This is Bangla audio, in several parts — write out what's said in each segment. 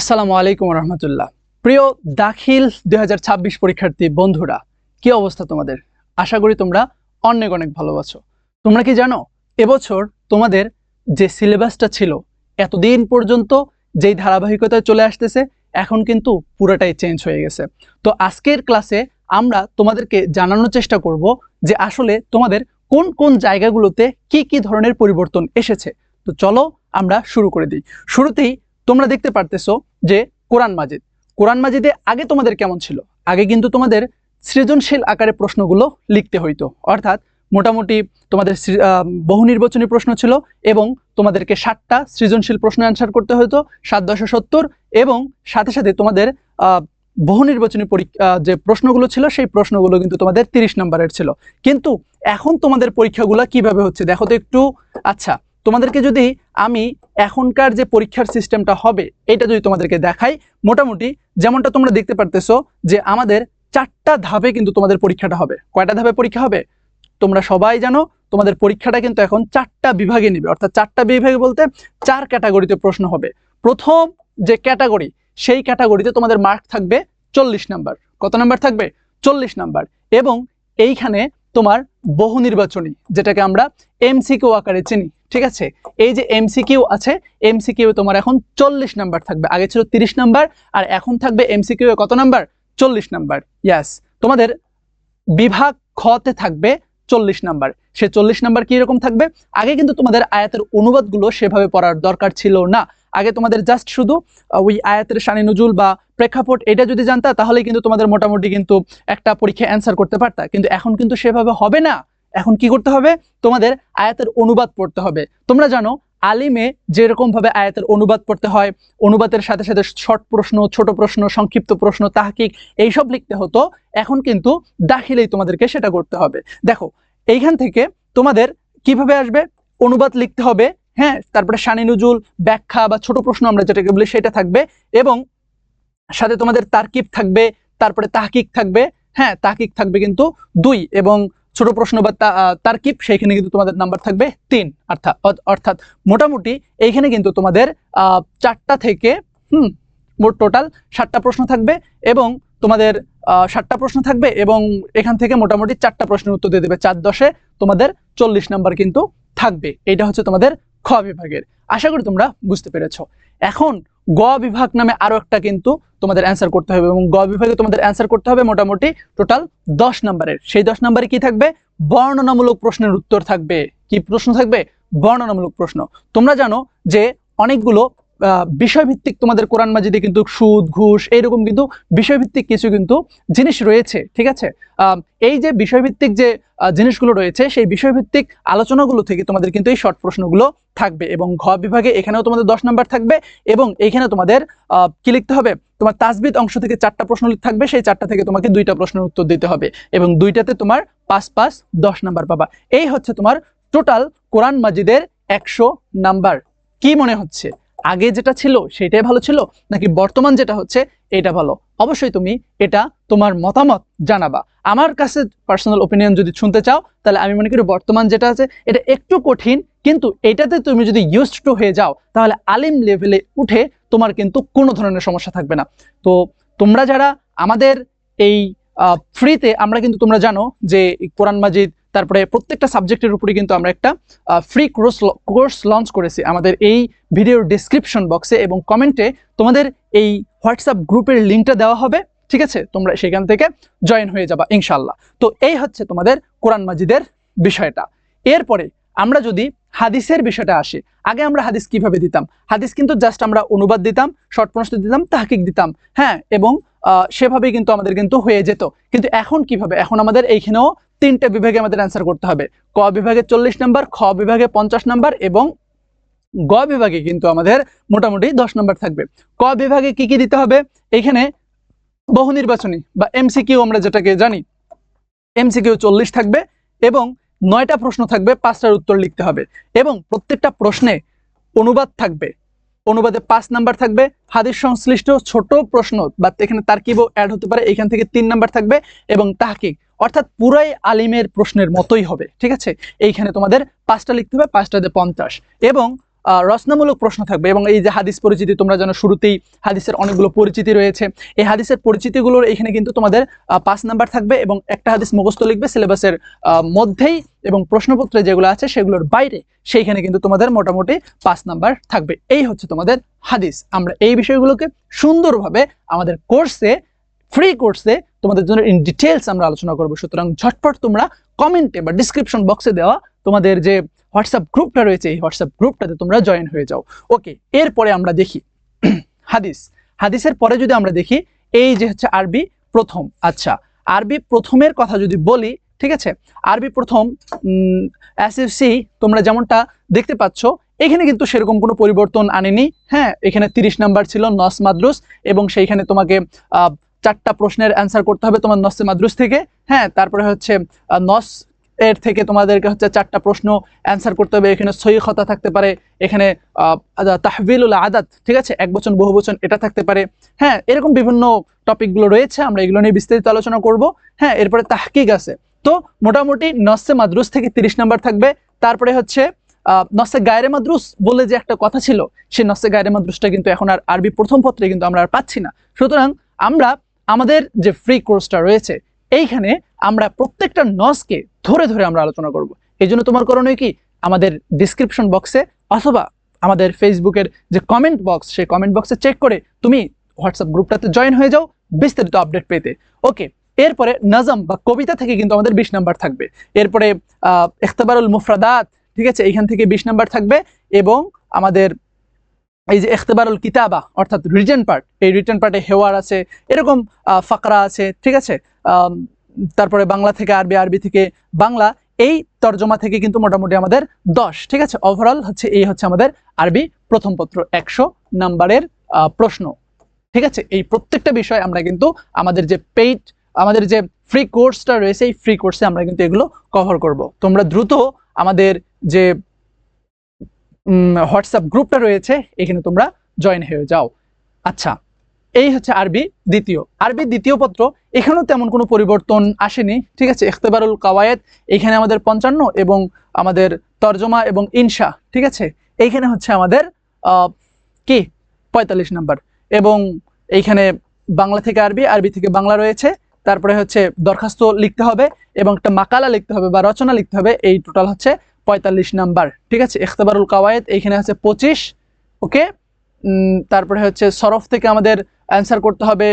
আসসালামু আলাইকুম রহমতুল্লাহ। প্রিয় দাখিল দুই হাজার ছাব্বিশ পরীক্ষার্থী বন্ধুরা, কি অবস্থা তোমাদের? আশা করি তোমরা অনেক অনেক ভালো আছো। তোমরা কি জানো, এবছর তোমাদের যে সিলেবাসটা ছিল, এতদিন পর্যন্ত যেই ধারাবাহিকতায় চলে আসতেছে, এখন কিন্তু পুরোটাই চেঞ্জ হয়ে গেছে। তো আজকের ক্লাসে আমরা তোমাদেরকে জানানোর চেষ্টা করব যে আসলে তোমাদের কোন কোন জায়গাগুলোতে কি কি ধরনের পরিবর্তন এসেছে। তো চলো আমরা শুরু করে দিই। শুরুতেই তোমরা দেখতে পারতেছো যে কোরআন মাজিদ। কোরআন মাজিদে আগে তোমাদের কেমন ছিল? আগে কিন্তু তোমাদের সৃজনশীল আকারে প্রশ্নগুলো লিখতে হইতো। অর্থাৎ মোটামুটি তোমাদের বহু নির্বাচনী প্রশ্ন ছিল এবং তোমাদেরকে ষাটটা সৃজনশীল প্রশ্ন অ্যান্সার করতে হতো সাত, দশে, সত্তর এবং সাথে সাথে তোমাদের বহু নির্বাচনী পরীক্ষা যে প্রশ্নগুলো ছিল সেই প্রশ্নগুলো কিন্তু তোমাদের তিরিশ নম্বরের ছিল। কিন্তু এখন তোমাদের পরীক্ষাগুলো কীভাবে হচ্ছে? দেখো তো একটু আচ্ছা তোমাদেরকে যদি আমি এখনকার যে পরীক্ষার সিস্টেমটা হবে, এটা যদি তোমাদেরকে দেখাই, মোটামুটি যেমনটা তোমরা দেখতে পারতেছো যে আমাদের চারটা ধাপে কিন্তু তোমাদের পরীক্ষাটা হবে। কয়টা ধাপে পরীক্ষা হবে? তোমরা সবাই জানো, তোমাদের পরীক্ষাটা কিন্তু এখন চারটা বিভাগে নিবে। অর্থাৎ চারটা বিভাগে বলতে চার ক্যাটাগরিতে প্রশ্ন হবে। প্রথম যে ক্যাটাগরি, সেই ক্যাটাগরিতে তোমাদের মার্ক থাকবে চল্লিশ নাম্বার। কত নাম্বার থাকবে? চল্লিশ নাম্বার। এবং এইখানে তোমার বহু নির্বাচনী, যেটাকে আমরা এমসিকিউ আকারে চিনি। ঠিক আছে? এই যে এমসিকিউ আছে এমসিকিউ তোমার এখন চল্লিশ নাম্বার থাকবে। আগে ছিল তিরিশ নাম্বার, আর এখন থাকবে এমসিকিউ কত নাম্বার? চল্লিশ নাম্বার। ইয়াস তোমাদের বিভাগ খতে থাকবে চল্লিশ নাম্বার। সে চল্লিশ নাম্বার কি থাকবে? আগে কিন্তু তোমাদের আয়াতের অনুবাদগুলো সেভাবে পড়ার দরকার ছিল না। আগে তোমাদের জাস্ট শুধু ওই আয়াতের শানি নজুল বা প্রেক্ষাপট এটা যদি জানতা তাহলে কিন্তু তোমাদের মোটামুটি কিন্তু একটা পরীক্ষা অ্যান্সার করতে পারতা। কিন্তু এখন কিন্তু সেভাবে হবে না। এখন কি করতে হবে? তোমাদের আয়াতের অনুবাদ পড়তে হবে। তোমরা জানো, আলিমে যেরকম ভাবে আয়াতের অনুবাদ পড়তে হয়, অনুবাদের সাথে সাথে শর্ট প্রশ্ন, ছোট প্রশ্ন, সংক্ষিপ্ত প্রশ্ন, তাহকিক, এইসব লিখতে হতো। এখন কিন্তু দাখিলেই তোমাদেরকে সেটা করতে হবে। দেখো, এইখান থেকে তোমাদের কীভাবে আসবে? অনুবাদ লিখতে হবে হ্যাঁ? তারপরে শানি নজুল ব্যাখ্যা বা ছোট প্রশ্ন আমরা যেটাকে বলি সেটা থাকবে এবং সাথে তোমাদের তারকিব থাকবে, তারপরে তাহকিক থাকবে হ্যাঁ? তাহকিক থাকবে কিন্তু দুই এবং ছোট প্রশ্ন বা তার্কিব, সেইখানে কিন্তু তোমাদের নাম্বার থাকবে তিন। অর্থাৎ অর্থাৎ মোটামুটি এইখানে কিন্তু তোমাদের চারটা থেকে, হুম, মোট টোটাল ষাটটা প্রশ্ন থাকবে এবং তোমাদের ষাটটা প্রশ্ন থাকবে এবং এখান থেকে মোটামুটি চারটা প্রশ্নের উত্তর দিয়ে দেবে। চার দশে তোমাদের চল্লিশ নাম্বার কিন্তু থাকবে। এটা হচ্ছে তোমাদের খ বিভাগের। আশা করি তোমরা বুঝতে পেরেছ। এখন গ বিভাগ নামে আরও একটা কিন্তু তোমাদের অ্যান্সার করতে হবে এবং গ বিভাগে তোমাদের অ্যান্সার করতে হবে মোটামুটি টোটাল দশ নম্বরের। সেই দশ নম্বরে কি থাকবে? বর্ণনামূলক প্রশ্নের উত্তর থাকবে। কি প্রশ্ন থাকবে? বর্ণনামূলক প্রশ্ন। তোমরা জানো যে অনেকগুলো বিষয়ভিত্তিক তোমাদের কোরআন মাজিদে কিন্তু সুদ, ঘুষ, এইরকম কিন্তু বিষয়ভিত্তিক কিছু কিন্তু জিনিস রয়েছে, ঠিক আছে? এই যে বিষয়ভিত্তিক যে জিনিসগুলো রয়েছে, সেই বিষয়ভিত্তিক আলোচনাগুলো থেকে তোমাদের কিন্তু এই শর্ট প্রশ্নগুলো থাকবে এবং ঘ বিভাগে এখানেও তোমাদের দশ নম্বর থাকবে এবং এইখানে তোমাদের কি লিখতে হবে? তোমার তাজবিদ অংশ থেকে চারটা প্রশ্ন থাকবে, সেই চারটা থেকে তোমাকে দুইটা প্রশ্নের উত্তর দিতে হবে এবং দুইটাতে তোমার পাঁচ পাঁচ দশ নাম্বার পাবা। এই হচ্ছে তোমার টোটাল কোরআন মাজিদের একশো নাম্বার কি মনে হচ্ছে? আগে যেটা ছিল সেটাই ভালো ছিল? নাকি বর্তমান যেটা হচ্ছে এটা ভালো? অবশ্যই তুমি এটা তোমার মতামত জানাবা। আমার কাছে পার্সোনাল ওপিনিয়ন যদি শুনতে চাও, তাহলে আমি মনে করি বর্তমান যেটা আছে, এটা একটু কঠিন, কিন্তু এটাতে তুমি যদি ইউজড টু হয়ে যাও, তাহলে আলিম লেভেলে উঠে তোমার কিন্তু কোনো ধরনের সমস্যা থাকবে না। তো তোমরা যারা আমাদের এই ফ্রিতে আমরা কিন্তু তোমরা জানো যে কোরআন মাজিদ তারপরে প্রত্যেকটা সাবজেক্টের উপরে কিন্তু আমরা একটা ফ্রি কোর্স কোর্স লঞ্চ করেছি। আমাদের এই ভিডিওর ডিসক্রিপশন বক্সে এবং কমেন্টে তোমাদের এই হোয়াটসঅ্যাপ গ্রুপের লিঙ্কটা দেওয়া হবে। ঠিক আছে? তোমরা সেখান থেকে জয়েন হয়ে যাবা ইনশাল্লাহ তো এই হচ্ছে তোমাদের কোরআন মাজিদের বিষয়টা। এরপরে আমরা যদি হাদিসের বিষয়টা আসে, আগে আমরা হাদিস কীভাবে দিতাম? হাদিস কিন্তু জাস্ট আমরা অনুবাদ দিতাম শর্ট প্রশ্ন দিতাম, তাহকিক দিতাম। হ্যাঁ এবং সেভাবেই কিন্তু আমাদের কিন্তু হয়ে যেত। কিন্তু এখন কীভাবে? এখন আমাদের এইখানেও তিনটে বিভাগে আমাদের অ্যান্সার করতে হবে। ক বিভাগে চল্লিশ নাম্বার খ বিভাগে পঞ্চাশ নাম্বার এবং গ বিভাগে কিন্তু আমাদের মোটামুটি দশ নাম্বার থাকবে। ক বিভাগে কি কি দিতে হবে? এখানে বহু নির্বাচনী বা এমসিকিউ আমরা যেটাকে জানি এমসিকিউ চল্লিশ থাকবে এবং নয়টা প্রশ্ন থাকবে, পাঁচটার উত্তর লিখতে হবে। এবং প্রত্যেকটা প্রশ্নে অনুবাদ থাকবে। অনুবাদে পাঁচ নাম্বার থাকবে, হাদিস সংশ্লিষ্ট ছোট প্রশ্ন বা এখানে তার কিবও অ্যাড হতে পারে, এখান থেকে তিন নাম্বার থাকবে এবং তাহকিক। অর্থাৎ পুরাই আলিমের প্রশ্নের মতোই হবে, ঠিক আছে? এইখানে তোমাদের পাঁচটা লিখতে হবে পাঁচটাতে পঞ্চাশ। এবং রচনামূলক প্রশ্ন থাকবে, এবং এই যে হাদিস পরিচিতি, তোমরা যেন শুরুতেই হাদিসের অনেকগুলো পরিচিতি রয়েছে, এই হাদিসের পরিচিতিগুলোর এখানে কিন্তু তোমাদের পাঁচ নাম্বার থাকবে, এবং একটা হাদিস মুখস্থ লিখবে সিলেবাসের মধ্যেই, এবং প্রশ্নপত্রে যেগুলো আছে সেগুলোর বাইরে, সেইখানে কিন্তু তোমাদের মোটামুটি পাঁচ নাম্বার থাকবে। এই হচ্ছে তোমাদের হাদিস। আমরা এই বিষয়গুলোকে সুন্দরভাবে আমাদের কোর্সে ফ্রি কোর্সে তোমাদের জন্য ইন ডিটেলস আমরা আলোচনা করব। সুতরাং ঝটপট তোমরা কমেন্টে বা ডিসক্রিপশন বক্সে দেওয়া তোমাদের যে হোয়াটসঅ্যাপ গ্রুপটা রয়েছে, এই হোয়াটসঅ্যাপ গ্রুপটাতে তোমরা জয়েন হয়ে যাও। ওকে এরপরে আমরা দেখি হাদিস। হাদিসের পরে যদি আমরা দেখি, এই যে হচ্ছে আরবি প্রথম। আচ্ছা আরবি প্রথমের কথা যদি বলি, ঠিক আছে? আরবি প্রথম এসএফসি তোমরা যেমনটা দেখতে পাচ্ছ, এখানে কিন্তু সেরকম কোনো পরিবর্তন আনেনি। হ্যাঁ এখানে তিরিশ নাম্বার ছিল নস মাদ্রুস এবং সেইখানে তোমাকে চারটা প্রশ্নের অ্যান্সার করতে হবে তোমার নসে মাদ্রুস থেকে। হ্যাঁ তারপরে হচ্ছে নস এর থেকে তোমাদেরকে হচ্ছে চারটা প্রশ্ন অ্যান্সার করতে হবে। এখানে সহি খতা থাকতে পারে, এখানে তাহবিলুল আদাত, ঠিক আছে? এক বচন, বহু বচন, এটা থাকতে পারে। হ্যাঁ এরকম বিভিন্ন টপিকগুলো রয়েছে, আমরা এগুলো নিয়ে বিস্তারিত আলোচনা করব। হ্যাঁ এরপরে তাহকিক আছে। তো মোটামুটি নসে মাদ্রুস থেকে তিরিশ নাম্বার থাকবে। তারপরে হচ্ছে নসে গায়রে মাদ্রুস বলে যে একটা কথা ছিল সেই নসে গায়রে মাদ্রুসটা কিন্তু এখন আর আরবি প্রথম পত্রে কিন্তু আমরা আর পাচ্ছি না। সুতরাং আমরা আমাদের যে ফ্রি কোর্সটা রয়েছে এইখানে আমরা প্রত্যেকটা নসকে ধরে ধরে আমরা আলোচনা করব। এই জন্য তোমার করণীয় কি? আমাদের ডিসক্রিপশন বক্সে অথবা আমাদের ফেসবুকের যে কমেন্ট বক্স সেই কমেন্ট বক্সে চেক করে তুমি হোয়াটসঅ্যাপ গ্রুপটাতে জয়েন হয়ে যাও বিস্তারিত আপডেট পেতে। ওকে এরপরে নাজম বা কবিতা থেকে কিন্তু আমাদের বিশ নাম্বার থাকবে। এরপরে আহ, ইখতাবারুল মুফরাদাত ঠিক আছে? এইখান থেকে বিশ নাম্বার থাকবে এবং আমাদের এই যে ইখতাবারুল কিতাবা, অর্থাৎ রিটেন পার্ট এই রিটেন পার্টে হেওয়ার আছে, এরকম ফাকরা আছে, ঠিক আছে? তারপরে বাংলা থেকে আরবি আরবি থেকে বাংলা, এই তর্জমা থেকে কিন্তু মোটামুটি আমাদের দশ, ঠিক আছে? ওভারঅল হচ্ছে, এই হচ্ছে আমাদের আরবি প্রথম পত্র, একশো নাম্বারের প্রশ্ন, ঠিক আছে? এই প্রত্যেকটা বিষয় আমরা কিন্তু আমাদের যে পেইড আমাদের যে ফ্রি কোর্সটা রয়েছে, এই ফ্রি কোর্সে আমরা কিন্তু এগুলো কভার করব। তোমরা দ্রুত আমাদের যে হোয়াটসঅ্যাপ গ্রুপটা রয়েছে, এখানে তোমরা জয়েন হয়ে যাও। আচ্ছা এই হচ্ছে আরবি দ্বিতীয়। আরবি দ্বিতীয় পত্র, এখানেও তেমন কোনো পরিবর্তন আসেনি, ঠিক আছে? ইখতেবারুল কাওয়ায়েত এখানে আমাদের পঞ্চান্ন এবং আমাদের তর্জমা এবং ইনশা, ঠিক আছে? এইখানে হচ্ছে আমাদের কি? পঁয়তাল্লিশ নাম্বার। এবং এইখানে বাংলা থেকে আরবি আরবি থেকে বাংলা রয়েছে। তারপরে হচ্ছে দরখাস্ত লিখতে হবে এবং একটা মাকালা লিখতে হবে বা রচনা লিখতে হবে। এই টোটাল হচ্ছে পঁয়তাল্লিশ নাম্বার, ঠিক আছে? ইখতেবারুল কাওয়ায়েত এইখানে আছে পঁচিশ, ওকে? তারপরে হচ্ছে সরফ থেকে আমাদের অ্যান্সার করতে হবে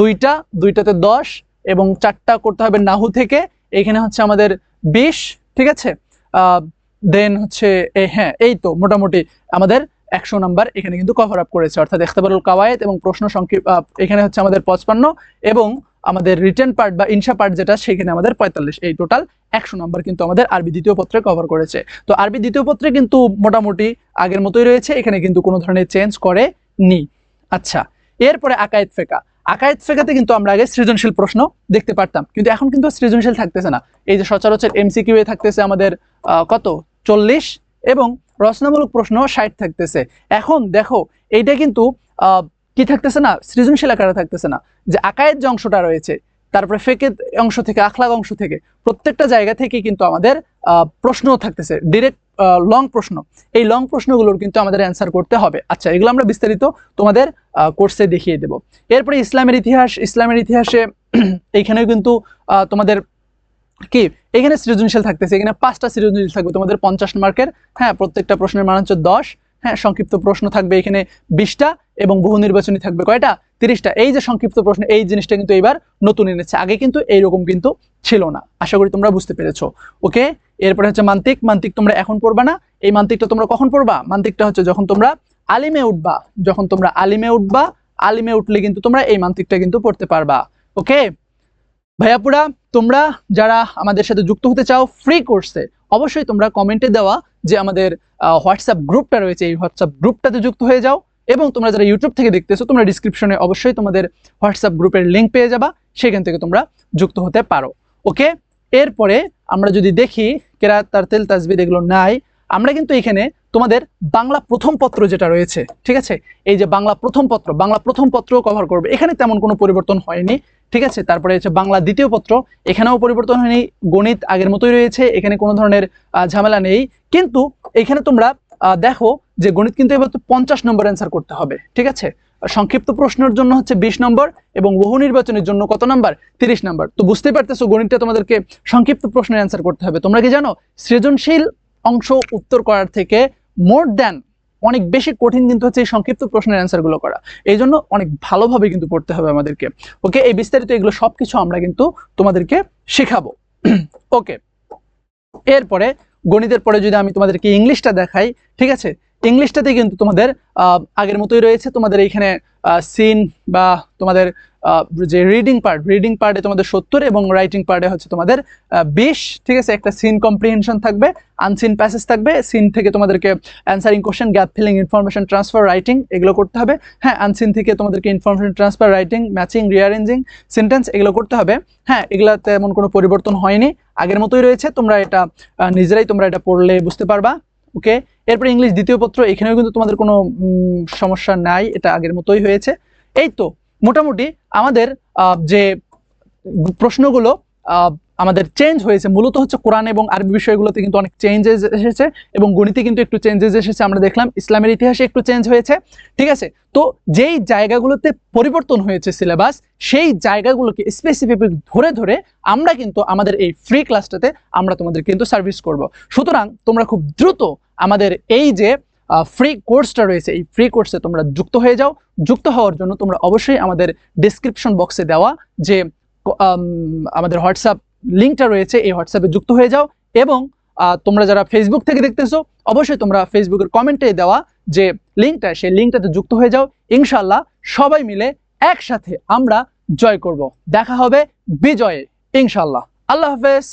দুইটা, দুইটাতে দশ এবং চারটা করতে হবে নাহু থেকে, এইখানে হচ্ছে আমাদের বিশ, ঠিক আছে? দেন হচ্ছে এই হ্যাঁ এই তো মোটামুটি আমাদের একশো নাম্বার এখানে কিন্তু কভার আপ করেছে, অর্থাৎ ইখতাবারুল কাওয়ায়েত এবং প্রশ্ন সংক্ষিপ্ত এখানে হচ্ছে আমাদের পঁচপান্ন এবং আমাদের রিটার্ন পার্ট বা ইনসা পার্ট যেটা, সেখানে আমাদের পঁয়তাল্লিশ। এই টোটাল একশো নম্বর কিন্তু আমাদের আরবি দ্বিতীয় পত্রে কভার করেছে। তো আরবি দ্বিতীয় পত্রে কিন্তু মোটামুটি আগের মতোই রয়েছে, এখানে কিন্তু কোনো ধরনের চেঞ্জ করে নি আচ্ছা এরপরে আকায়েত ফেকা। আকায়েত ফেকাতে কিন্তু আমরা আগে সৃজনশীল প্রশ্ন দেখতে পারতাম, কিন্তু এখন কিন্তু সৃজনশীল থাকতেছে না। এই যে সচরাচর এমসিকিউ এ থাকতেছে আমাদের কত? চল্লিশ? এবং রচনামূলক প্রশ্ন ষাট থাকতেছে। এখন দেখো, এইটা কিন্তু কি থাকতেছে না? সৃজনশীল আকারে থাকতেছে না। যে আকায়েত যে অংশটা রয়েছে তারপরে ফেকের অংশ থেকে আখলাগ অংশ থেকে প্রত্যেকটা জায়গা থেকে কিন্তু আমাদের আহ, প্রশ্নও থাকতেছে। ডিরেক্ট লং প্রশ্ন। এই লং প্রশ্নগুলোর কিন্তু আমাদের অ্যান্সার করতে হবে। আচ্ছা এগুলো আমরা বিস্তারিত তোমাদের কোর্সে দেখিয়ে দেব। এরপরে ইসলামের ইতিহাস ইসলামের ইতিহাসে এইখানেও কিন্তু তোমাদের কি? এখানে সৃজনশীল থাকতেছে এখানে পাঁচটা সৃজনশীল থাকবে তোমাদের পঞ্চাশ মার্কের হ্যাঁ প্রত্যেকটা প্রশ্নের মান হচ্ছে দশ। হ্যাঁ সংক্ষিপ্ত প্রশ্ন থাকবে এখানে বিশটা এবং বহু নির্বাচনী থাকবে কয়টা? তিরিশটা। এই যে সংক্ষিপ্ত প্রশ্ন, এই জিনিসটা কিন্তু এবার নতুন এনেছে। আগে কিন্তু এইরকম কিন্তু ছিল না। আশা করি তোমরা বুঝতে পেরেছ। ওকে? এরপরে হচ্ছে মান্তিক। মান্তিক তোমরা এখন পড়বা না। এই মান্তিকটা তোমরা কখন পড়বা? মান্তিকটা হচ্ছে যখন তোমরা আলিমে উঠবা। যখন তোমরা আলিমে উঠবা, আলিমে উঠলে কিন্তু তোমরা এই মান্তিকটা কিন্তু পড়তে পারবা। ওকে? ভাইয়াপুরা তোমরা যারা আমাদের সাথে যুক্ত হতে চাও ফ্রি কোর্সে অবশ্যই তোমরা কমেন্টে দেওয়া যে আমাদের হোয়াটসঅ্যাপ গ্রুপটা রয়েছে, এই হোয়াটসঅ্যাপ গ্রুপটাতে যুক্ত হয়ে যাও এবং তোমরা যারা ইউটিউব থেকে দেখতেছো, তোমরা ডিসক্রিপশনে অবশ্যই তোমাদের হোয়াটসঅ্যাপ গ্রুপের লিঙ্ক পেয়ে যাবা, সেখান থেকে তোমরা যুক্ত হতে পারো। ওকে এরপরে আমরা যদি দেখি, কেরাত তারতেল তাজবিদ এগুলো নাই, আমরা কিন্তু এখানে তোমাদের বাংলা প্রথম পত্র যেটা রয়েছে, ঠিক আছে? এই যে বাংলা প্রথম পত্র, বাংলা প্রথম পত্র কভার করবে, এখানে তেমন কোনো পরিবর্তন হয়নি। ঠিক আছে? তারপরে হচ্ছে বাংলা দ্বিতীয় পত্র। এখানেও পরিবর্তন হয়নি। গণিত আগের মতোই রয়েছে। এখানে কোনো ধরনের ঝামেলা নেই। কিন্তু এখানে তোমরা দেখো যে গণিত কিন্তু এবার পঞ্চাশ নম্বর অ্যান্সার করতে হবে। ঠিক আছে? সংক্ষিপ্ত প্রশ্নের জন্য হচ্ছে বিশ নম্বর এবং বহু নির্বাচনের জন্য কত নাম্বার? তিরিশ নম্বর। তো বুঝতেই পারতেছো গণিতটা তোমাদেরকে সংক্ষিপ্ত প্রশ্নের অ্যান্সার করতে হবে। তোমরা কি জানো? সৃজনশীল অংশ উত্তর করার থেকে মোর দ্যান অনেক বেশি কঠিন কিন্তু হচ্ছে এই সংক্ষিপ্ত প্রশ্নের অ্যান্সারগুলো করা। এই জন্য অনেক ভালোভাবে কিন্তু পড়তে হবে আমাদেরকে। ওকে এই বিস্তারিত এগুলো সব কিছু আমরা কিন্তু তোমাদেরকে শেখাবো। ওকে এরপরে গণিতের পরে যদি আমি তোমাদেরকে ইংলিশটা দেখাই, ঠিক আছে? ইংলিশটাতে কিন্তু তোমাদের আগের মতোই রয়েছে তোমাদের এইখানে সিন বা তোমাদের যে রিডিং পার্ট রিডিং পার্টে তোমাদের সত্তর এবং রাইটিং পার্টে হচ্ছে তোমাদের বিশ, ঠিক আছে? একটা সিন কম্প্রিহেনশন থাকবে আনসিন প্যাসেজ থাকবে সিন থেকে তোমাদেরকে answering question gap filling information transfer writing এগুলো করতে হবে। হ্যাঁ আনসিন থেকে তোমাদেরকে information transfer writing matching rearranging sentence এগুলো করতে হবে। হ্যাঁ এগুলাতে এমন কোনো পরিবর্তন হয়নি। আগের মতোই রয়েছে, তোমরা এটা নিজেরাই তোমরা এটা পড়লে বুঝতে পারবা ওকে এরপর ইংলিশ দ্বিতীয় পত্র, এখানেও কিন্তু তোমাদের কোনো সমস্যা নাই, এটা আগের মতোই হয়েছে। এই তো মোটামুটি আমাদের যে প্রশ্নগুলো আমাদের চেঞ্জ হয়েছে মূলত হচ্ছে কোরআন এবং আরবি বিষয়গুলোতে কিন্তু অনেক চেঞ্জেস এসেছে এবং গণিতে কিন্তু একটু চেঞ্জেস এসেছে আমরা দেখলাম, ইসলামের ইতিহাসে একটু চেঞ্জ হয়েছে, ঠিক আছে? তো যেই জায়গাগুলোতে পরিবর্তন হয়েছে সিলেবাস সেই জায়গাগুলোকে স্পেসিফিক ধরে ধরে আমরা কিন্তু আমাদের এই ফ্রি ক্লাসটাতে আমরা তোমাদের কিন্তু সার্ভিস করব। সুতরাং তোমরা খুব দ্রুত আমাদের এই যে ফ্রি কোর্সটা রয়েছে, এই ফ্রি কোর্সে তোমরা যুক্ত হয়ে যাও। যুক্ত হওয়ার জন্য তোমরা অবশ্যই আমাদের ডিসক্রিপশন বক্সে দেওয়া যে আমাদের হোয়াটসঅ্যাপ লিঙ্কটা রয়েছে, এই হোয়াটসঅ্যাপে যুক্ত হয়ে যাও এবং তোমরা যারা ফেসবুক থেকে দেখতেছো, অবশ্যই তোমরা ফেসবুকের কমেন্টে দেওয়া যে লিঙ্কটা, সেই লিঙ্কটাতে যুক্ত হয়ে যাও। ইনশাল্লাহ সবাই মিলে একসাথে আমরা জয় করব। দেখা হবে বিজয়ে ইনশাল্লাহ আল্লাহ হাফেজ।